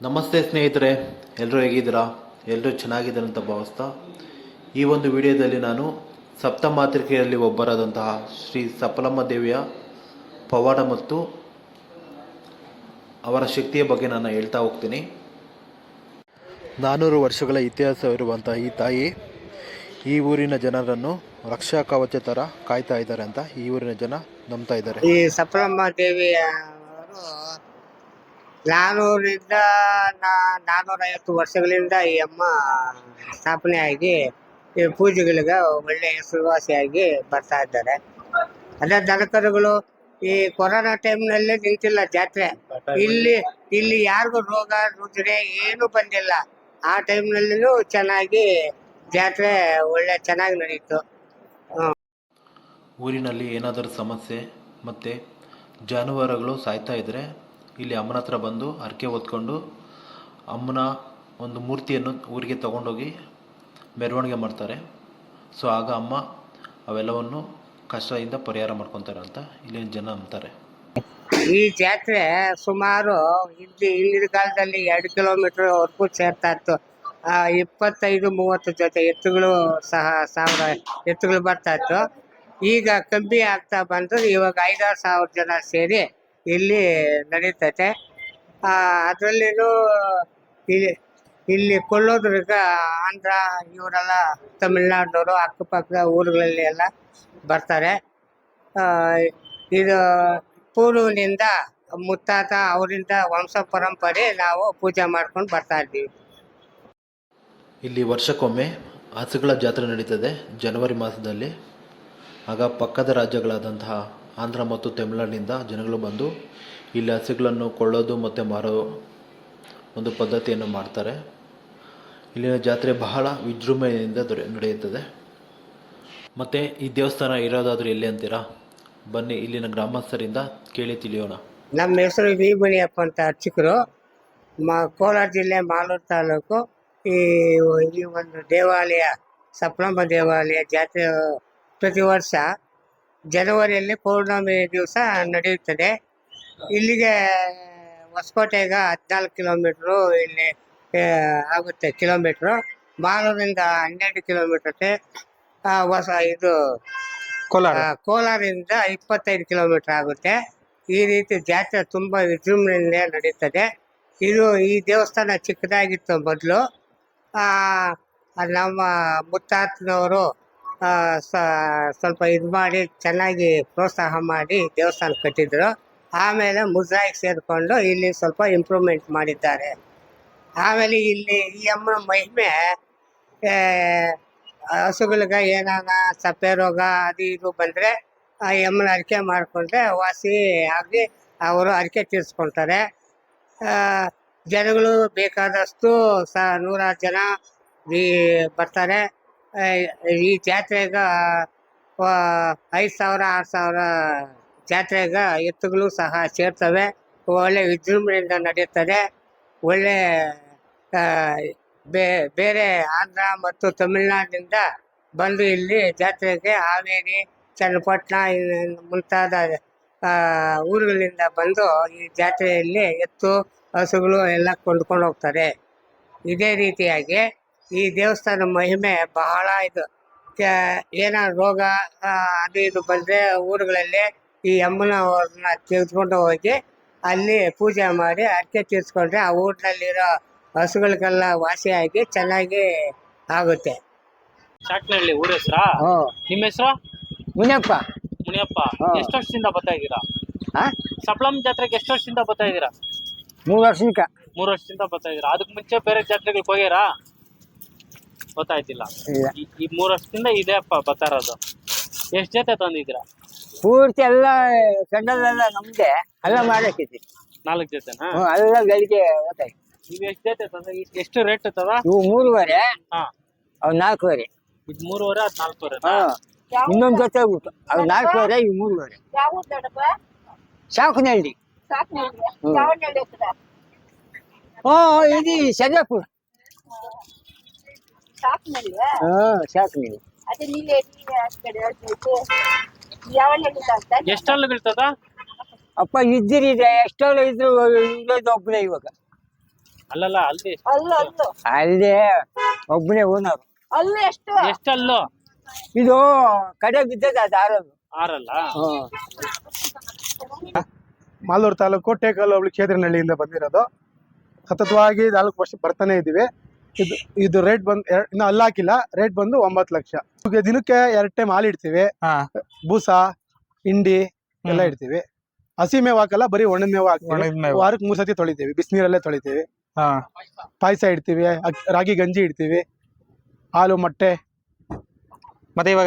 ನಮಸ್ತೆ ಸ್ನೇಹಿತರೆ ಎಲ್ಲರೂ ಹೇಗಿದ್ದೀರಾ? ಎಲ್ಲರೂ ಚೆನ್ನಾಗಿದ್ದಾರೆ ಅಂತ ಭಾವಿಸ್ತಾ ಈ ಒಂದು ವಿಡಿಯೋದಲ್ಲಿ ನಾನು ಸಪ್ತಮಾತೃಕೆಯಲ್ಲಿ ಒಬ್ಬರಾದಂತಹ ಶ್ರೀ ಸಫಲಮ್ಮ ದೇವಿಯ ಪವಾಡ ಮತ್ತು ಅವರ ಶಕ್ತಿಯ ಬಗ್ಗೆ ನಾನು ಹೇಳ್ತಾ ಹೋಗ್ತೀನಿ. ನಾನ್ನೂರು ವರ್ಷಗಳ ಇತಿಹಾಸವಿರುವಂತಹ ಈ ತಾಯಿ ಈ ಊರಿನ ಜನರನ್ನು ರಕ್ಷಾ ಕವಚ ಥರ ಕಾಯ್ತಾ ಇದ್ದಾರೆ ಅಂತ ಈ ಊರಿನ ಜನ ನಂಬ್ತಾ ಇದ್ದಾರೆ. ಈ ಸಪ್ರಮ್ಮ ದೇವಿ ಅವರು ನಾನೂರಿಂದ ನಾನೂರ ಐವತ್ತು ವರ್ಷಗಳಿಂದ ಈ ಅಮ್ಮ ಸ್ಥಾಪನೆ ಆಗಿ ಈ ಪೂಜೆಗಳಿಗೆ ಒಳ್ಳೆ ಹೆಸರುವಾಸಿಯಾಗಿ ಬರ್ತಾ ಇದ್ದಾರೆ. ಅದೇ ದನಕರುಗಳು ಈ ಕೊರೋನಾ ಟೈಮ್ನಲ್ಲೇ ನಿಂತಿಲ್ಲ ಜಾತ್ರೆ. ಇಲ್ಲಿ ಇಲ್ಲಿ ಯಾರಿಗೂ ರೋಗ ರುದ್ರೆ ಏನು ಬಂದಿಲ್ಲ. ಆ ಟೈಮ್ನಲ್ಲಿನೂ ಚೆನ್ನಾಗಿ ಜಾತ್ರೆ ಒಳ್ಳೆ ಚೆನ್ನಾಗಿ ನಡೀತು. ಊರಿನಲ್ಲಿ ಏನಾದರೂ ಸಮಸ್ಯೆ, ಮತ್ತು ಜಾನುವಾರುಗಳು ಸಾಯ್ತಾ ಇದ್ದರೆ ಇಲ್ಲಿ ಅಮ್ಮನ ಹತ್ರ ಬಂದು ಹರಕೆ ಹೊತ್ಕೊಂಡು ಅಮ್ಮನ ಒಂದು ಮೂರ್ತಿಯನ್ನು ಊರಿಗೆ ತಗೊಂಡೋಗಿ ಮೆರವಣಿಗೆ ಮಾಡ್ತಾರೆ. ಸೊ, ಆಗ ಅಮ್ಮ ಅವೆಲ್ಲವನ್ನು ಕಷ್ಟದಿಂದ ಪರಿಹಾರ ಮಾಡ್ಕೊತಾರೆ ಅಂತ ಇಲ್ಲಿನ ಜನ ಅಂತಾರೆ ಈ ಜಾತ್ರೆ ಸುಮಾರು ಇಲ್ಲಿ ಇಲ್ಲಿನ ಕಾಲದಲ್ಲಿ ಎರಡು ಕಿಲೋಮೀಟರ್ ವರ್ಗೂ ಸೇರ್ತಾ ಇತ್ತು. ಇಪ್ಪತ್ತೈದು, ಮೂವತ್ತು ಜೊತೆ ಎತ್ತುಗಳು ಸಹ ಸಾವಿರ ಎತ್ತುಗಳು ಬರ್ತಾ ಇತ್ತು. ಈಗ ಕಮ್ಮಿ ಆಗ್ತಾ ಬಂದ್ರೆ ಇವಾಗ ಐದಾರು ಸಾವಿರ ಜನ ಸೇರಿ ಇಲ್ಲಿ ನಡೀತೈತೆ. ಅದರಲ್ಲಿನೂ ಇಲ್ಲಿ ಇಲ್ಲಿ ಕೊಳ್ಳೋದ್ರಿಂದ ಆಂಧ್ರ, ಇವರೆಲ್ಲ ತಮಿಳ್ನಾಡಿನವರು ಅಕ್ಕಪಕ್ಕದ ಊರುಗಳಲ್ಲಿ ಎಲ್ಲ ಬರ್ತಾರೆ. ಇದು ಪೂರ್ವನಿಂದ ಮುತ್ತಾತ ಅವರಿಂದ ವಂಶ ಪರಂಪರೆ ನಾವು ಪೂಜೆ ಮಾಡ್ಕೊಂಡು ಬರ್ತಾ ಇದ್ದೀವಿ. ಇಲ್ಲಿ ವರ್ಷಕ್ಕೊಮ್ಮೆ ಹಸುಗಳ ಜಾತ್ರೆ ನಡೀತದೆ, ಜನವರಿ ಮಾಸದಲ್ಲಿ. ಆಗ ಪಕ್ಕದ ರಾಜ್ಯಗಳಾದಂತಹ ಆಂಧ್ರ ಮತ್ತು ತಮಿಳುನಾಡಿನಿಂದ ಜನಗಳು ಬಂದು ಇಲ್ಲಿ ಹಸುಗಳನ್ನು ಕೊಳ್ಳೋದು ಮತ್ತು ಮಾರೋ ಒಂದು ಪದ್ಧತಿಯನ್ನು ಮಾಡ್ತಾರೆ. ಇಲ್ಲಿನ ಜಾತ್ರೆ ಬಹಳ ವಿಜೃಂಭಣೆಯಿಂದ ದೊರೆ, ನಡೆಯುತ್ತದೆ. ಮತ್ತು ಈ ದೇವಸ್ಥಾನ ಇರೋದಾದರೂ ಎಲ್ಲಿ ಅಂತೀರಾ? ಬನ್ನಿ ಇಲ್ಲಿನ ಗ್ರಾಮಸ್ಥರಿಂದ ಕೇಳಿ ತಿಳಿಯೋಣ. ನಮ್ಮ ಹೆಸರು ವಿ ಮಣಿಯಪ್ಪ ಅಂತ ಅರ್ಚಕರು. ಮ, ಕೋಲಾರ ಜಿಲ್ಲೆ ಮಾಲೂರು ತಾಲೂಕು. ಈ ಈ ಒಂದು ದೇವಾಲಯ, ಸಪ್ಲಂಬ ದೇವಾಲಯ ಜಾತ್ರೆ ಪ್ರತಿ ವರ್ಷ ಜನವರಿಯಲ್ಲಿ ಪೌರ್ಣಮಿ ದಿವಸ ನಡೆಯುತ್ತದೆ. ಇಲ್ಲಿಗೆ ಹೊಸಕೋಟೆಗ ಹದಿನಾಲ್ಕು ಕಿಲೋಮೀಟ್ರು ಇಲ್ಲಿ ಆಗುತ್ತೆ ಕಿಲೋಮೀಟ್ರು. ಮಾಲೂರಿಂದ ಹನ್ನೆರಡು ಕಿಲೋಮೀಟರ್ ಹೊಸ ಇದು ಕೋಲಾರ. ಕೋಲಾರದಿಂದ ಇಪ್ಪತ್ತೈದು ಕಿಲೋಮೀಟರ್ ಆಗುತ್ತೆ. ಈ ರೀತಿ ಜಾತ್ರೆ ತುಂಬ ವಿಜೃಂಭಣೆಯಿಂದ ನಡೀತದೆ. ಇದು ಈ ದೇವಸ್ಥಾನ ಚಿಕ್ಕದಾಗಿತ್ತು ಮೊದಲು. ನಮ್ಮ ಮುತ್ತಾತನವರು ಸ್ವಲ್ಪ ಇದು ಮಾಡಿ ಚೆನ್ನಾಗಿ ಪ್ರೋತ್ಸಾಹ ಮಾಡಿ ದೇವಸ್ಥಾನ ಕಟ್ಟಿದ್ರು. ಆಮೇಲೆ ಮುಜರಾಯಿಗೆ ಸೇರಿಕೊಂಡು ಇಲ್ಲಿ ಸ್ವಲ್ಪ ಇಂಪ್ರೂವ್ಮೆಂಟ್ ಮಾಡಿದ್ದಾರೆ. ಆಮೇಲೆ ಇಲ್ಲಿ ಈ ಅಮ್ಮ ಮಹಿಮೆ ಹಸುಗಳಿಗೆ ಏನಾನ ಸಪ್ಪೆ ರೋಗ ಅದು ಇದು ಬಂದರೆ ಆ ಯಮ್ಮನ ಅರಿಕೆ ಮಾಡಿಕೊಂಡ್ರೆ ವಾಸಿ ಆಗಿ ಅವರು ಅರಿಕೆ ತೀರಿಸ್ಕೊಳ್ತಾರೆ ಜನಗಳು ಬೇಕಾದಷ್ಟು ಸ, ನೂರಾರು ಜನ ಈ ಬರ್ತಾರೆ. ಈ ಜಾತ್ರೆಗೆ ಐದು ಸಾವಿರ, ಆರು ಸಾವಿರ ಜಾತ್ರೆಗೆ ಎತ್ತುಗಳು ಸಹ ಸೇರ್ತವೆ. ಒಳ್ಳೆ ವಿಜೃಂಭಣೆಯಿಂದ ನಡೆಯುತ್ತದೆ. ಒಳ್ಳೆ ಬೇರೆ ಆಂಧ್ರ ಮತ್ತು ತಮಿಳುನಾಡಿನಿಂದ ಬಂದು ಇಲ್ಲಿ ಜಾತ್ರೆಗೆ ಹಾವೇರಿ, ಚನ್ನಪಟ್ಟಣ ಮುಂತಾದ ಊರುಗಳಿಂದ ಬಂದು ಈ ಜಾತ್ರೆಯಲ್ಲಿ ಎತ್ತು, ಹಸುಗಳು ಎಲ್ಲ ಕೊಂಡ್ಕೊಂಡು ಹೋಗ್ತಾರೆ. ಇದೇ ರೀತಿಯಾಗಿ ಈ ದೇವಸ್ಥಾನ ಮಹಿಮೆ ಬಹಳ ಇದು. ಏನೋ ರೋಗ ಅದು ಇದು ಬಂದರೆ ಊರುಗಳಲ್ಲಿ ಈ ಅಮ್ಮನವ್ರನ್ನ ತೆಗೆದುಕೊಂಡು ಹೋಗಿ ಅಲ್ಲಿ ಪೂಜೆ ಮಾಡಿ ಅರ್ಕೆ ತೀರಿಸ್ಕೊಂಡ್ರೆ ಆ ಊರಿನಲ್ಲಿರೋ ಹಸುಗಳಿಗೆಲ್ಲ ವಾಸಿಯಾಗಿ ಚೆನ್ನಾಗಿ ಆಗುತ್ತೆ. ಚಾಟ್ನಹಳ್ಳಿ ಊರ ಹೆಸರ? ನಿಮ್ಮ ಹೆಸರು? ಮುನಿಯಪ್ಪ. ಮುನಿಯಪ್ಪ. ಹಾ. ಎಷ್ಟು ವರ್ಷದಿಂದ ಬರ್ತಾ ಇದ್ದೀರಾ? ಹಾ? ಸಪ್ಲಮ್ ಜಾತ್ರೆಗೆ ಎಷ್ಟು ವರ್ಷದಿಂದ ಬರ್ತಾ ಇದ್ದೀರಾ? ಮೂರು ವರ್ಷಕ್ಕೆ ಮೂರು ವರ್ಷದಿಂದ ಬರ್ತಾ ಇದ್ದೀರಾ? ಅದಕ್ಕೆ ಮುಂಚೆ ಬೇರೆ ಜಾತ್ರೆಗಳಿಗೆ ಹೋಗ್ಯಾರಾ? ಗೊತ್ತಾಯ್ತಿಲ್ಲ. ಇಲ್ಲ. ಈ- ಮೂರ್ ವರ್ಷದಿಂದ ಇದೇ ಅಪ್ಪ ಇರೋದು ಎಷ್ಟ್ ಜೊತೆ ತಂದಿದ್ರ ಪೂರ್ತಿ ಎಲ್ಲ ಸಣ್ಣದೆಲ್ಲ ನಮ್ದೆ. ಎಲ್ಲ ಮಾಡಿ ನಾಲ್ಕು ಜೊತೆನಾ? ಎಲ್ಲ ಗಳಿಗೆ ಓದ್ತಾయి ನೀವು ಎಷ್ಟು ಜೊತೆ ತಂದ ಎಷ್ಟು ರೇಟ್ ತದ ಇವು ಮೂರುವರೆ ಹಾ. ಅವು ನಾಲ್ಕುವರೆ. ಇದು ಮೂರುವರೆ ನಾಲ್ಕುವರೆ ನಾಲ್ಕೂವರೆ ಹಾ. ಇನ್ನೊಂದು ಜೊತೆ ಹೋಗ್ಬಿಟ್ಟು ಅವು ಈ ಇವು ಮೂರುವರೆ. ಯಾವ ದೊಡ್ಡಪ್ಪ ಸಾಕನಹಳ್ಳಿ ಸಾಕ್ನಳ್ಳಿ ಹ್ಮ್. ಯಾವ ಹ್ಞೂ ಇದು ಸಜಾಪುರ ನಳ್ಳಿ ಅಂತ ಎಷ್ಟು ಹಲ್ಲುಗಳು ತದ ಅಪ್ಪ ಇದ್ದಿರಿದೆ ಎಷ್ಟೋ ಇದ್ರು ಒಬ್ಬನೇ ಇವಾಗ. ಅಲ್ಲಲ್ಲ ಅಲ್ಲಿ ಅಲ್ಲೇ ಒಬ್ಬನೇ ಓನರ್. ಅಲ್ಲೇ ಎಷ್ಟು? ಎಷ್ಟಲ್ಲು ಇದು ಕಡೆ ಬಿದ್ದದ ದಾರದು ಆರಲ್ಲ. ಮಾಲೂರು ತಾಲೂಕು ಟೇಕಲ್ ಹೋಬಳಿ ಕ್ಷೇತ್ರನಹಳ್ಳಿಯಿಂದ ಬಂದಿರೋದು. ಸತತವಾಗಿ ನಾಲ್ಕು ವರ್ಷ ಬರ್ತಾನೆ ಇದ್ದೀವಿ. ಇದು ಇದು ರೇಟ್ ಬಂದು ಇನ್ನು ಅಲ್ಲಾಕಿಲ್ಲ ರೇಟ್ ಬಂದು ಒಂಬತ್ತು ಲಕ್ಷ. ಇವಾಗ ದಿನಕ್ಕೆ ಎರಡು ಟೈಮ್ ಹಾಲು ಇಡ್ತೀವಿ. ಹಾ. ಬೂಸ ಹಿಂಡಿ ಎಲ್ಲ ಇಡ್ತೀವಿ. ಹಸಿ ಮೇವು ಹಾಕಲ್ಲ ಬರೀ ಒಣದ ಮೇವು ಹಾಕ್ತೀವಿ. ಒಣಗಿದ ಮೇವು. ವಾರಕ್ಕೆ ಮೂರ್ ಸತಿ ತೊಳಿತೀವಿ. ಬಿಸಿನೀರಲ್ಲೇ ತೊಳಿತೀವಿ. ಹಾ. ಪಾಯಸ ಇಡ್ತೀವಿ. ರಾಗಿ ಗಂಜಿ ಇಡ್ತೀವಿ. ಹಾಲು ಮೊಟ್ಟೆ. ಮತ್ತೆ ಇವಾಗ